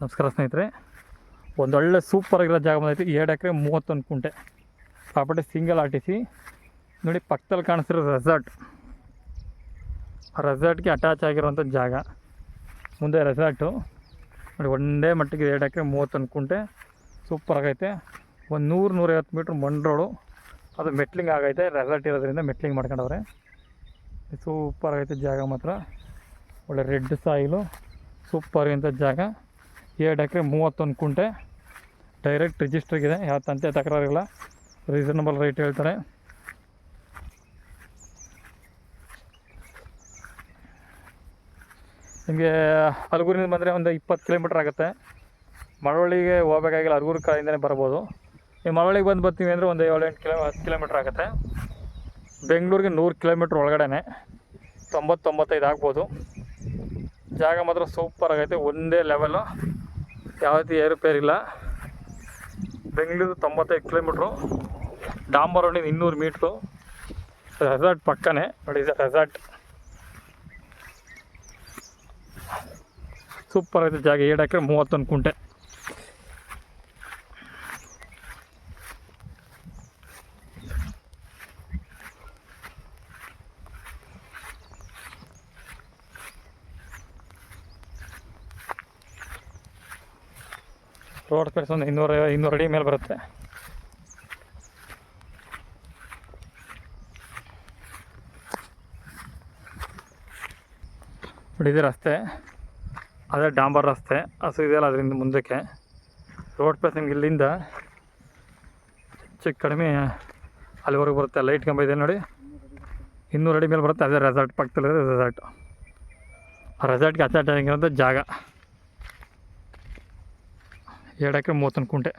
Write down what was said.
ನಮಸ್ಕಾರ ಸ್ನೇಹಿತರೆ. ಒಂದೊಳ್ಳೆ ಸೂಪರ್ ಆಗಿರೋ ಜಾಗ ಬಂದೈತಿ. ಎರಡು ಎಕರೆ ಮೂವತ್ತೊಂದು ಕುಂಟೆ. ಪ್ರಾಪರ್ಟಿ ಸಿಂಗಲ್ ಆರ್ ನೋಡಿ ಪಕ್ಕದಲ್ಲಿ ಕಾಣಿಸ್ತಿರೋ ರೆಸಾರ್ಟ್ ರೆಸಾರ್ಟ್ಗೆ ಅಟ್ಯಾಚ್ ಆಗಿರೋಂಥ ಜಾಗ. ಮುಂದೆ ರೆಸಾರ್ಟು ನೋಡಿ ಒಂದೇ ಮಟ್ಟಿಗೆ ಎರಡು ಎಕರೆ ಮೂವತ್ತೊಂದು ಕುಂಟೆ. ಸೂಪರ್ ಆಗೈತೆ. ಒಂದು ನೂರು ನೂರೈವತ್ತು ಮೀಟ್ರ್ ಮಣ್ ರೋಡು ಅದು ಮೆಟ್ಲಿಂಗ್ ಆಗೈತೆ. ರೆಸಾರ್ಟ್ ಇರೋದ್ರಿಂದ ಮೆಟ್ಲಿಂಗ್ ಮಾಡ್ಕೊಂಡವ್ರೆ. ಸೂಪರ್ ಆಗೈತೆ ಜಾಗ ಮಾತ್ರ. ಒಳ್ಳೆ ರೆಡ್ ಸಾಯಿಲು ಸೂಪರ್ ಇಂಥ ಜಾಗ. ಎರಡು ಎಕರೆ ಮೂವತ್ತೊಂದು ಕುಂಟೆ ಡೈರೆಕ್ಟ್ ರಿಜಿಸ್ಟ್ರಿಗಿದೆ ಯಾವ ತಂತೆ ತಕರಾರಿಲ್ಲ. ರೀಸನಬಲ್ ರೇಟ್ ಹೇಳ್ತಾರೆ. ನಿಮಗೆ ಅಲ್ಗೂರಿಂದ ಬಂದರೆ ಒಂದು ಇಪ್ಪತ್ತು ಕಿಲೋಮೀಟ್ರ್ ಆಗುತ್ತೆ. ಮಳವಳ್ಳಿಗೆ ಹೋಗ್ಬೇಕಾಗಿಲ್ಲ. ಅಲಗೂರು ಕಾಯಿಂದನೇ ಬರ್ಬೋದು. ನೀವು ಮಳವಳ್ಳಿಗೆ ಬಂದು ಬರ್ತೀವಿ ಅಂದರೆ ಒಂದು ಏಳು ಎಂಟು ಕಿಲೋ ಹತ್ತು ಕಿಲೋಮೀಟ್ರ್ ಆಗುತ್ತೆ. ಬೆಂಗಳೂರಿಗೆ ನೂರು ಕಿಲೋಮೀಟ್ರ್ ಒಳಗಡೆ ತೊಂಬತ್ತೊಂಬತ್ತೈದು ಆಗ್ಬೋದು. ಜಾಗ ಮಾತ್ರ ಸೂಪರ್ ಆಗೈತೆ. ಒಂದೇ ಲೆವೆಲು ಯಾವುದೇ ಏರುಪೇರಿಲ್ಲ ಬೆಂಗಳೂರು ತೊಂಬತ್ತೈದು ಕಿಲೋಮೀಟ್ರು ಡಾಂಬರ್ ರೋಡಿಂದ ಇನ್ನೂರು ಮೀಟ್ರು ರೆಸಾರ್ಟ್ ಪಕ್ಕನೇ ನೋಡಿ ಇದು ರೆಸಾರ್ಟ್ ಸೂಪರ್ ಐತೆ ಜಾಗ ಏಡಕ್ಕೆ ಮೂವತ್ತೊಂದು ಕುಂಟೆ. ರೋಡ್ ಸ್ಪೇಸ್ ಒಂದು ಇನ್ನೂರ, ಇನ್ನೂರು ಅಡಿ ಮೇಲೆ ಬರುತ್ತೆ. ನೋಡಿ, ಇದೆ ರಸ್ತೆ. ಅದೇ ಡಾಂಬರ್ ರಸ್ತೆ. ಹಸು ಇದೆಯಲ್ಲ ಅದರಿಂದ ಮುಂದಕ್ಕೆ. ರೋಡ್ ಪ್ಲೇಸ್ ನಿಮ್ಗೆ ಇಲ್ಲಿಂದ ಹೆಚ್ಚು ಕಡಿಮೆ ಅಲ್ಲಿವರೆಗೂ ಬರುತ್ತೆ. ಲೈಟ್ ಕಂಬ ಇದೆ ನೋಡಿ. ಇನ್ನೂರು ಅಡಿ ಮೇಲೆ ಬರುತ್ತೆ. ಅದೇ ರೆಸಾರ್ಟ್ ಪಕ್ಕದಲ್ಲಿ ರೆಸಾರ್ಟ್ ರೆಸಾರ್ಟ್ಗೆ ಅಟ್ಯಾಚ್ ಆಗಿರೋಂಥ ಜಾಗ. ಎರಡು ಎಕರೆ ಮೂವತ್ತೊಂದು ಕುಂಟೆ